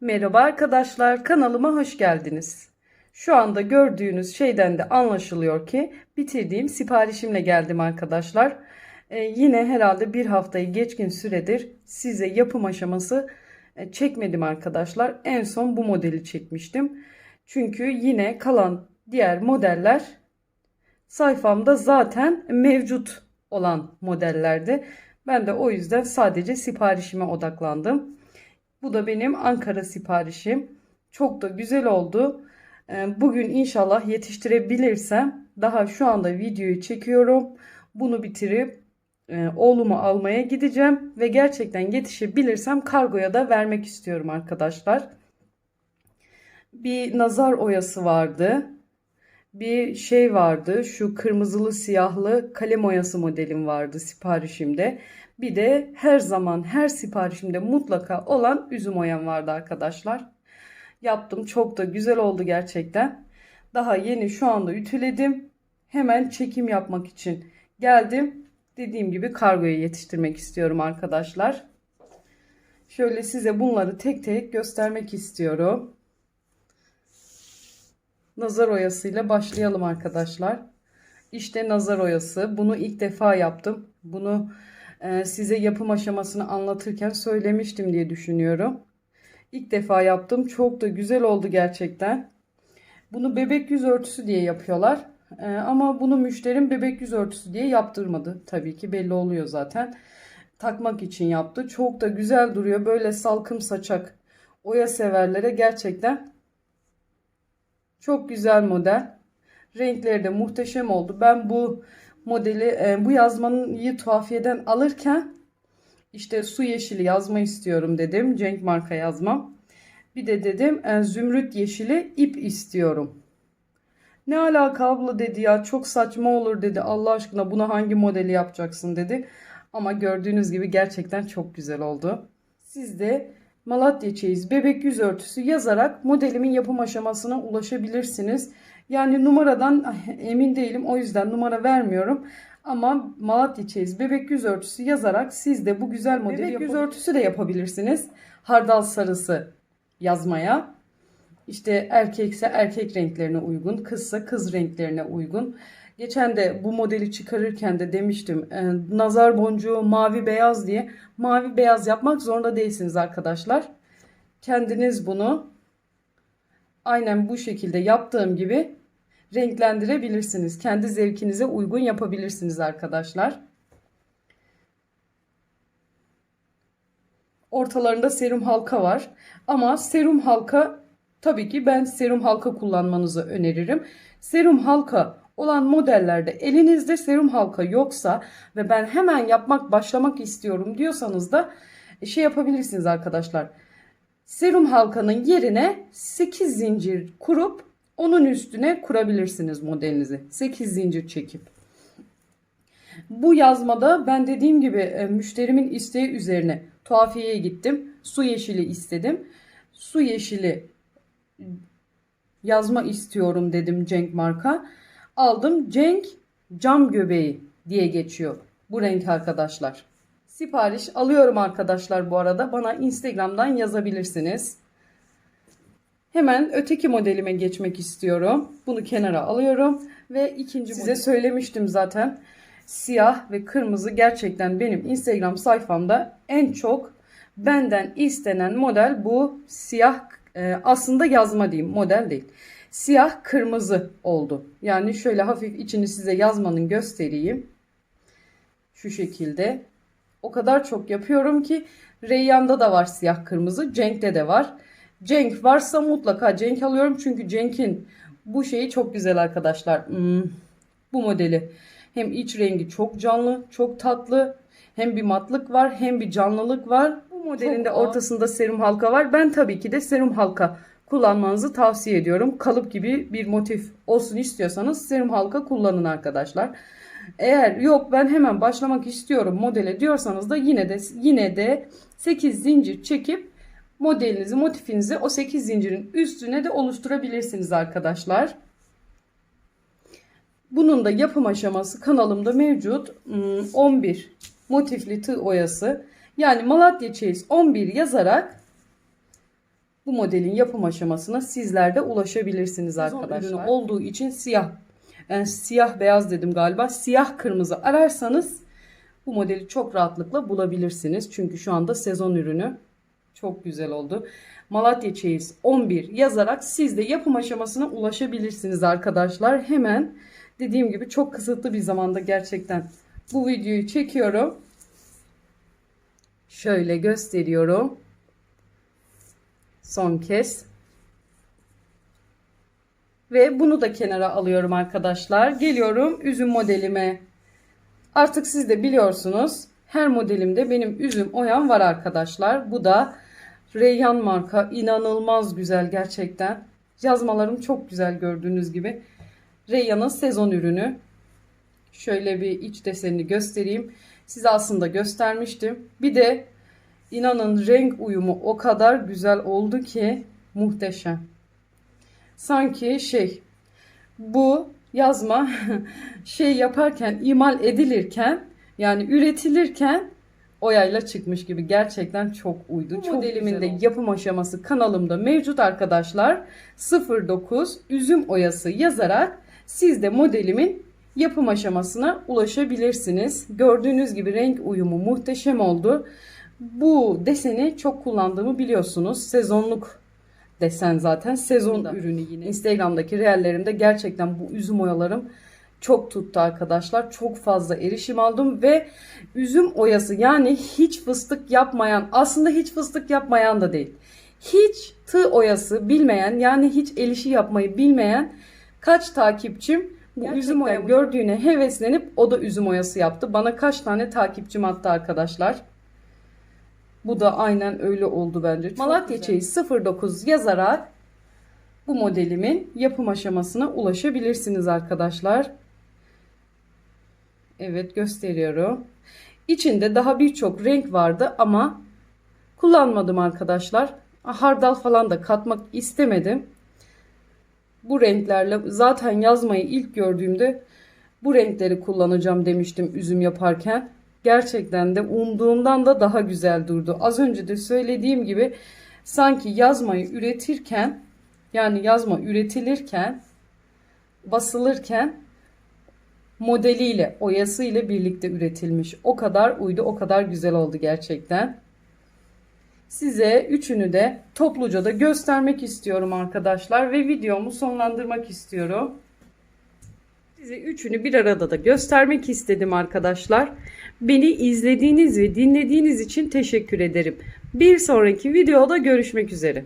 Merhaba arkadaşlar, kanalıma hoş geldiniz. Şu anda gördüğünüz şeyden de anlaşılıyor ki bitirdiğim siparişimle geldim arkadaşlar. Ee, yine herhalde bir haftayı geçkin süredir size yapım aşaması e, çekmedim arkadaşlar. En son bu modeli çekmiştim. Çünkü yine kalan diğer modeller sayfamda zaten mevcut olan modellerdi. Ben de o yüzden sadece siparişime odaklandım. Bu da benim Ankara siparişim. Çok da güzel oldu. Ee, Bugün inşallah yetiştirebilirsem daha şu anda videoyu çekiyorum. Bunu bitirip e, oğlumu almaya gideceğim ve gerçekten yetişebilirsem kargoya da vermek istiyorum arkadaşlar. Bir nazar oyası vardı. Bir şey vardı. Şu kırmızılı siyahlı kalem oyası modelim vardı siparişimde. Bir de her zaman her siparişimde mutlaka olan üzüm oyam vardı arkadaşlar. Yaptım. Çok da güzel oldu gerçekten. Daha yeni şu anda ütüledim. Hemen çekim yapmak için geldim. Dediğim gibi kargoya yetiştirmek istiyorum arkadaşlar. Şöyle size bunları tek tek göstermek istiyorum. Nazar oyasıyla başlayalım arkadaşlar. İşte nazar oyası. Bunu ilk defa yaptım. Bunu e, size yapım aşamasını anlatırken söylemiştim diye düşünüyorum. İlk defa yaptım. Çok da güzel oldu gerçekten. Bunu bebek yüz örtüsü diye yapıyorlar. E, ama bunu müşterim bebek yüz örtüsü diye yaptırmadı. Tabii ki belli oluyor zaten. Takmak için yaptı. Çok da güzel duruyor. Böyle salkım saçak oya severlere gerçekten çok güzel model. Renkleri de muhteşem oldu. Ben bu modeli e, bu yazmayı tuhafiyeden alırken işte su yeşili yazma istiyorum dedim. Cenk marka yazmam. Bir de dedim e, zümrüt yeşili ip istiyorum. Ne alaka abla dedi ya çok saçma olur dedi. Allah aşkına buna hangi modeli yapacaksın dedi. Ama gördüğünüz gibi gerçekten çok güzel oldu. Siz de Malatya Çeyiz bebek yüz örtüsü yazarak modelimin yapım aşamasına ulaşabilirsiniz. Yani numaradan ah, emin değilim o yüzden numara vermiyorum. Ama Malatya Çeyiz bebek yüz örtüsü yazarak siz de bu güzel modeli bebek yüz örtüsü de yapabilirsiniz. Hardal sarısı yazmaya. İşte erkekse erkek renklerine uygun, kızsa kız renklerine uygun. Geçen de bu modeli çıkarırken de demiştim e, nazar boncuğu mavi beyaz diye mavi beyaz yapmak zorunda değilsiniz arkadaşlar. Kendiniz bunu aynen bu şekilde yaptığım gibi renklendirebilirsiniz. Kendi zevkinize uygun yapabilirsiniz arkadaşlar. Ortalarında serum halka var. Ama serum halka tabii ki ben serum halka kullanmanızı öneririm. Serum halka olan modellerde elinizde serum halka yoksa ve ben hemen yapmak başlamak istiyorum diyorsanız da şey yapabilirsiniz arkadaşlar. Serum halkanın yerine 8 zincir kurup onun üstüne kurabilirsiniz modelinizi. 8 zincir çekip. Bu yazmada ben dediğim gibi e, müşterimin isteği üzerine tuhafiyeye gittim. Su yeşili istedim. Su yeşili yazma istiyorum dedim Cenk marka. Aldım Cenk cam göbeği diye geçiyor bu renk arkadaşlar. Sipariş alıyorum arkadaşlar bu arada. Bana Instagram'dan yazabilirsiniz. Hemen öteki modelime geçmek istiyorum. Bunu kenara alıyorum ve ikinci size model. söylemiştim zaten. Siyah ve kırmızı gerçekten benim Instagram sayfamda en çok benden istenen model bu siyah e, aslında yazma diyeyim model değil. Siyah kırmızı oldu. Yani şöyle hafif içini size yazmanın göstereyim. Şu şekilde. O kadar çok yapıyorum ki Reyyan'da da var siyah kırmızı. Cenk'te de var. Cenk varsa mutlaka Cenk alıyorum. Çünkü Cenk'in bu şeyi çok güzel arkadaşlar. Hmm, bu modeli. Hem iç rengi çok canlı, çok tatlı. Hem bir matlık var hem bir canlılık var. Bu modelin de ortasında serum halka var. Ben tabii ki de serum halka kullanmanızı tavsiye ediyorum. Kalıp gibi bir motif olsun istiyorsanız serum halka kullanın arkadaşlar. Eğer yok ben hemen başlamak istiyorum modele diyorsanız da yine de yine de 8 zincir çekip modelinizi, motifinizi o 8 zincirin üstüne de oluşturabilirsiniz arkadaşlar. Bunun da yapım aşaması kanalımda mevcut. 11 hmm, motifli tığ oyası. Yani Malatya Çeyiz 11 yazarak bu modelin yapım aşamasına sizler de ulaşabilirsiniz arkadaşlar. Ürünü olduğu için siyah, yani siyah beyaz dedim galiba, siyah kırmızı ararsanız bu modeli çok rahatlıkla bulabilirsiniz. Çünkü şu anda sezon ürünü. Çok güzel oldu. Malatya Çeyiz 11 yazarak siz de yapım aşamasına ulaşabilirsiniz arkadaşlar. Hemen dediğim gibi çok kısıtlı bir zamanda gerçekten bu videoyu çekiyorum. Şöyle gösteriyorum. Son kez. Ve bunu da kenara alıyorum arkadaşlar. Geliyorum üzüm modelime. Artık siz de biliyorsunuz. Her modelimde benim üzüm oyam var arkadaşlar. Bu da Reyhan marka. inanılmaz güzel gerçekten. Yazmalarım çok güzel gördüğünüz gibi. Reyhan'ın sezon ürünü. Şöyle bir iç desenini göstereyim. Size aslında göstermiştim. Bir de inanın renk uyumu o kadar güzel oldu ki muhteşem. Sanki şey bu yazma şey yaparken imal edilirken yani üretilirken oyayla çıkmış gibi gerçekten çok uydu. Bu çok modelimin de yapım aşaması kanalımda mevcut arkadaşlar. 09 üzüm oyası yazarak siz de modelimin yapım aşamasına ulaşabilirsiniz. Gördüğünüz gibi renk uyumu muhteşem oldu. Bu deseni çok kullandığımı biliyorsunuz. Sezonluk desen zaten sezon ürünü yine. Instagram'daki reellerimde gerçekten bu üzüm oyalarım çok tuttu arkadaşlar. Çok fazla erişim aldım ve üzüm oyası yani hiç fıstık yapmayan aslında hiç fıstık yapmayan da değil. Hiç tığ oyası bilmeyen yani hiç el işi yapmayı bilmeyen kaç takipçim bu Gerçekten üzüm oya gördüğüne heveslenip o da üzüm oyası yaptı. Bana kaç tane takipçim attı arkadaşlar. Bu da aynen öyle oldu bence. Çok Malatya Çeyiz 09 yazarak bu modelimin yapım aşamasına ulaşabilirsiniz arkadaşlar. Evet gösteriyorum. İçinde daha birçok renk vardı ama kullanmadım arkadaşlar. Hardal falan da katmak istemedim. Bu renklerle zaten yazmayı ilk gördüğümde bu renkleri kullanacağım demiştim üzüm yaparken. Gerçekten de umduğumdan da daha güzel durdu. Az önce de söylediğim gibi sanki yazmayı üretirken yani yazma üretilirken basılırken modeliyle, oyasıyla birlikte üretilmiş. O kadar uydu, o kadar güzel oldu gerçekten. Size üçünü de topluca da göstermek istiyorum arkadaşlar ve videomu sonlandırmak istiyorum. Size üçünü bir arada da göstermek istedim arkadaşlar. Beni izlediğiniz ve dinlediğiniz için teşekkür ederim. Bir sonraki videoda görüşmek üzere.